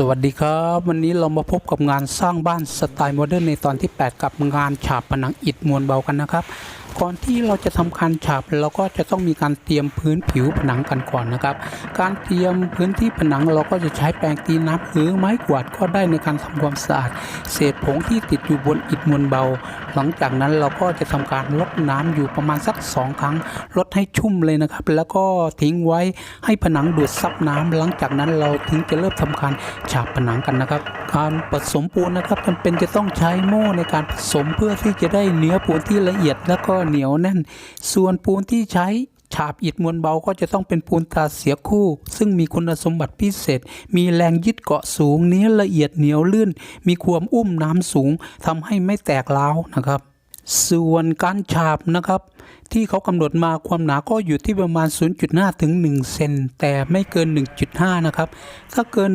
สวัสดีครับ วันนี้เรามาพบกับงานสร้างบ้านสไตล์โมเดิร์นในตอนที่ 8 กับงานฉาบผนังอิฐมวลเบากันนะครับ ก่อนที่เราจะทำการฉาบเราก็จะต้องมีการเตรียมพื้นผิวผนังกันก่อนนะครับ การเตรียมพื้นที่ผนังเราก็จะใช้แปรงตีน้ำหรือไม้กวาดก็ได้ในการทำความสะอาด เศษผงที่ติดอยู่บนอิฐมวลเบา หลังจากนั้นเราก็จะทำการลดน้ำอยู่ประมาณสัก 2 ครั้งลดให้ชุ่มเลยนะครับ แล้วก็ทิ้งไว้ให้ผนังดูดซับน้ำหลังจากนั้นเราถึงจะเริ่มทำการฉาบผนังกันนะครับ การผสมปูนนะครับจำเป็นจะต้องใช้โม่ในการผสมเพื่อที่จะได้เนื้อปูนที่ละเอียดแล้วก็เหนียวแน่น ส่วนปูนที่ใช้ฉาบอิฐมวลเบาก็จะต้องเป็นปูนตาเสียคู่ ซึ่งมีคุณสมบัติพิเศษ มีแรงยึดเกาะสูง เนื้อละเอียดเหนียวลื่น มีความอุ้มน้ำสูงทำให้ไม่แตกร้าวนะครับ ส่วนการฉาบนะครับ ที่เขากำหนดมาความหนาก็อยู่ที่ประมาณ 0.5 ถึง 1 เซนแต่ไม่เกิน 1.5 นะครับ ถ้าเกิน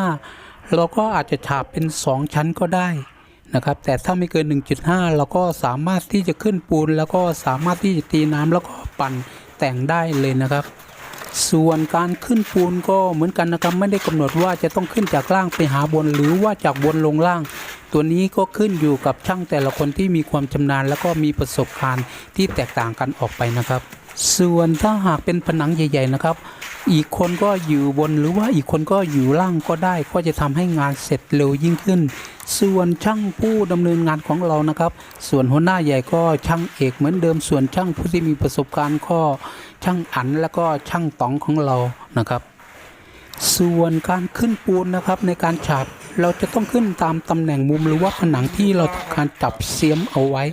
1.5 เราก็อาจจะฉาบเป็น 2 ชั้นก็ได้ นะครับ แต่ถ้าไม่เกิน 1.5 เราก็สามารถที่จะขึ้นปูน แล้วก็สามารถที่จะตีน้ำแล้วก็ปั่นแต่งได้เลยนะครับ ส่วนการขึ้นปูนก็เหมือนกันนะครับ ไม่ได้กำหนดว่าจะต้องขึ้นจากล่างไปหาบนหรือว่าจากบนลงล่าง ตัวนี้ก็ขึ้นอยู่กับช่างแต่ละคนที่มีความชำนาญ แล้วก็มีประสบการณ์ที่แตกต่างกันออกไปนะครับ ส่วนถ้าหากเป็นผนังใหญ่ ๆนะครับ อีกคนก็อยู่บนหรือว่าอีกคนก็อยู่ล่างก็ได้ ก็จะทำให้งานเสร็จเร็วยิ่งขึ้น ส่วนช่างผู้ดำเนินงานของเรานะครับ ส่วนหัวหน้าใหญ่ก็ช่างเอกเหมือนเดิม ส่วนช่างผู้ที่มีประสบการณ์ก็ช่างอันแล้วก็ช่างต๋องของเรานะครับ ส่วนการขึ้นปูนนะครับในการฉาบ เราจะต้องขึ้นตามตำแหน่งมุมหรือว่าผนังที่เราทำการจับเสียมเอาไว้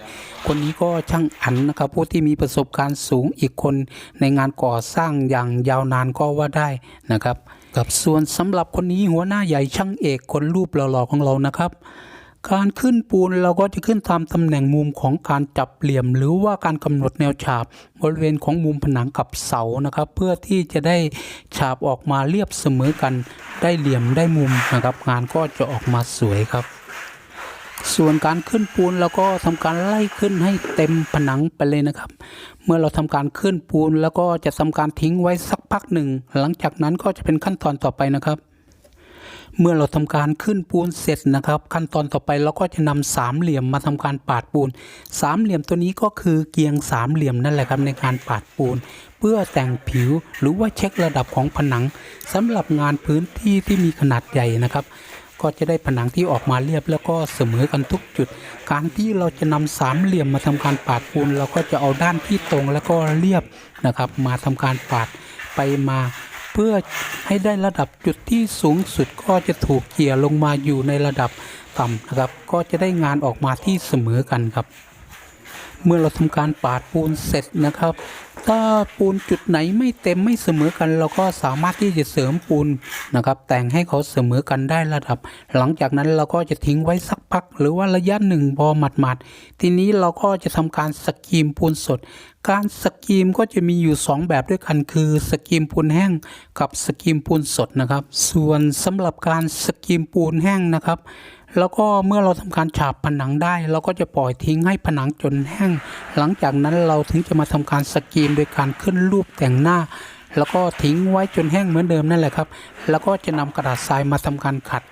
คนนี้ก็ช่างอันนะครับ ผู้ที่มีประสบการณ์สูงอีกคนในงานก่อสร้างอย่างยาวนานก็ว่าได้นะครับกับส่วนสำหรับคนนี้หัวหน้าใหญ่ช่างเอกคนรูปหล่อๆของเรานะครับ การขึ้นปูนเราก็จะขึ้นตามตำแหน่งมุมของการจับเหลี่ยม หรือว่าการกำหนดแนวฉาบบริเวณของมุมผนังกับเสานะครับ เพื่อที่จะได้ฉาบออกมาเรียบเสมอกัน ได้เหลี่ยมได้มุมนะครับ งานก็จะออกมาสวยครับ ส่วนการขึ้นปูนเราก็ทำการไล่ขึ้นให้เต็มผนังไปเลยนะครับ เมื่อเราทำการขึ้นปูนแล้วก็จะทำการทิ้งไว้สักพักหนึ่ง หลังจากนั้นก็จะเป็นขั้นตอนต่อไปนะครับ เมื่อเราทำการขึ้นปูนเสร็จนะครับ ขั้นตอนต่อไปเราก็จะนำสามเหลี่ยมมาทำการปาดปูนสามเหลี่ยมตัวนี้ก็คือเกียงสามเหลี่ยมนั่นแหละครับในการปาดปูน เพื่อแต่งผิวหรือว่าเช็คระดับของผนังสำหรับงานพื้นที่ที่มีขนาดใหญ่นะครับก็จะได้ผนังที่ออกมาเรียบแล้วก็เสมอกันทุกจุด การที่เราจะนำสามเหลี่ยมมาทำการปาดปูนเราก็จะเอาด้านที่ตรงแล้วก็เรียบนะครับ มาทำการปาดไปมา เพื่อให้ได้ระดับจุดที่สูงสุดก็จะถูกเกี่ยลงมาอยู่ในระดับต่ำนะครับ ก็จะได้งานออกมาที่เสมอกันครับ เมื่อเราทำการปาดปูนเสร็จนะครับ ถ้าปูนจุดไหนไม่เต็มไม่เสมอกัน เราก็สามารถที่จะเสริมปูนนะครับ แต่งให้เขาเสมอกันได้ระดับ หลังจากนั้นเราก็จะทิ้งไว้สักพัก หรือว่าระยะหนึ่งพอหมาดๆทีนี้เราก็จะทำการสกีมปูนสด การสกีมก็จะมีอยู่ 2 แบบด้วยกันคือสกีมปูนแห้งกับสกีมปูนสดนะครับ ส่วนสำหรับการสกีมปูนแห้งนะครับ แล้วก็เมื่อเราทำการฉาบผนังได้ เราก็จะปล่อยทิ้งให้ผนังจนแห้ง หลังจากนั้นเราถึงจะมาทำการสกรีนโดยการขึ้นรูปแต่งหน้า แล้วก็ทิ้งไว้จนแห้งเหมือนเดิมนั่นแหละครับ แล้วก็จะนำกระดาษทรายมาทำการขัด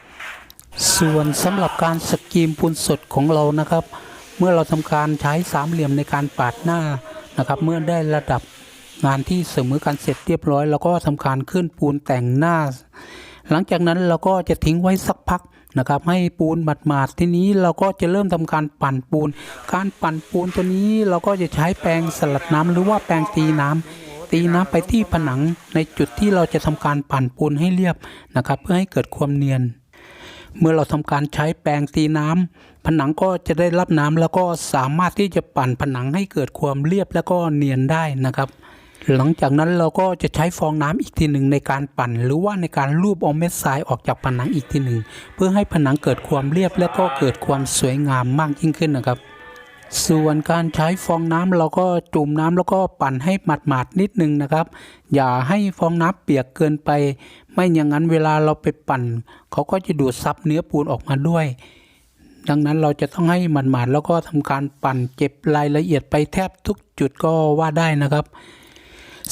ส่วนสำหรับการสกรีมปูนสดของเรานะครับ เมื่อเราทำการใช้สามเหลี่ยมในการปาดหน้านะครับ เมื่อได้ระดับงานที่เสมอกันเสร็จเรียบร้อยเราก็ทำการขึ้นปูนแต่งหน้า หลังจากนั้นเราก็จะทิ้งไว้สักพัก นะครับ ให้ปูนหมาดๆทีนี้เราก็จะเริ่มทำการปั่นปูน การปั่นปูนตัวนี้เราก็จะใช้แปรงสลัดน้ำหรือว่าแปรงตีน้ำตีน้ำไปที่ผนังในจุดที่เราจะทำการปั่นปูนให้เรียบนะครับ เพื่อให้เกิดความเนียน เมื่อเราทำการใช้แปรงตีน้ำผนังก็จะได้รับน้ำแล้วก็สามารถที่จะปั่นผนังให้เกิดความเรียบแล้วก็เนียนได้นะครับ หลังจากนั้นเราก็จะใช้ฟองน้ำอีกทีหนึ่งในการปั่น หรือว่าในการลูบเอาเม็ดทรายออกจากผนังอีกทีหนึ่งเพื่อให้ผนังเกิดความเรียบและก็เกิดความสวยงามมากยิ่งขึ้นนะครับ ส่วนการใช้ฟองน้ำเราก็จุ่มน้ำแล้วก็ปั่นให้หมาดๆนิดนึงนะครับ อย่าให้ฟองน้ำเปียกเกินไป ไม่อย่างนั้นเวลาเราไปปั่น เขาก็จะดูดซับเนื้อปูนออกมาด้วยดังนั้นเราจะต้องให้หมาดๆแล้วก็ทำการปั่นเก็บรายละเอียดไปแทบทุกจุดก็ว่าได้นะครับ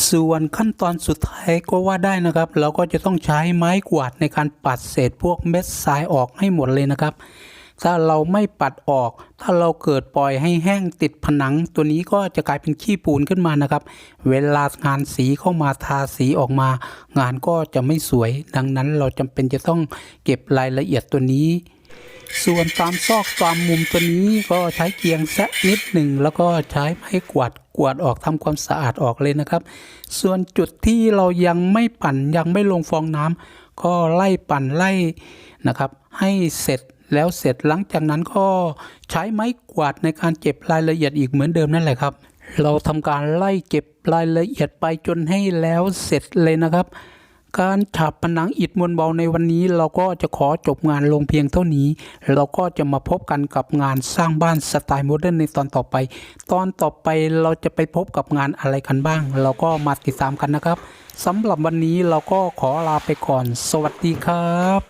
ส่วนขั้นตอนสุดท้ายก็ว่าได้นะครับ เราก็จะต้องใช้ไม้กวาดในการปัดเศษพวกเม็ดทรายออกให้หมดเลยนะครับ ถ้าเราไม่ปัดออก ถ้าเราเกิดปล่อยให้แห้งติดผนัง ตัวนี้ก็จะกลายเป็นขี้ปูนขึ้นมานะครับ เวลางานสีเข้ามาทาสีออกมา งานก็จะไม่สวย ดังนั้นเราจำเป็นจะต้องเก็บรายละเอียดตัวนี้ ส่วนตามซอกตามมุมตัวนี้ก็ใช้เกียงแซะนิดหนึ่งแล้วก็ใช้ไม้กวาดกวาดออกทำความสะอาดออกเลยนะครับ ส่วนจุดที่เรายังไม่ปั่นยังไม่ลงฟองน้ำก็ไล่ปั่นไล่นะครับ ให้เสร็จแล้วเสร็จหลังจากนั้นก็ใช้ไม้กวาดในการเก็บรายละเอียดอีกเหมือนเดิมนั่นแหละครับ เราทำการไล่เก็บรายละเอียดไปจนให้แล้วเสร็จเลยนะครับ การฉาบผนังอิฐมวลเบาในวันนี้ เราก็จะขอจบงานลงเพียงเท่านี้ เราก็จะมาพบกันกับงานสร้างบ้านสไตล์โมเดิร์นในตอนต่อไป ตอนต่อไปเราจะไปพบกับงานอะไรกันบ้าง เราก็มาติดตามกันนะครับสำหรับวันนี้เราก็ขอลาไปก่อน สวัสดีครับ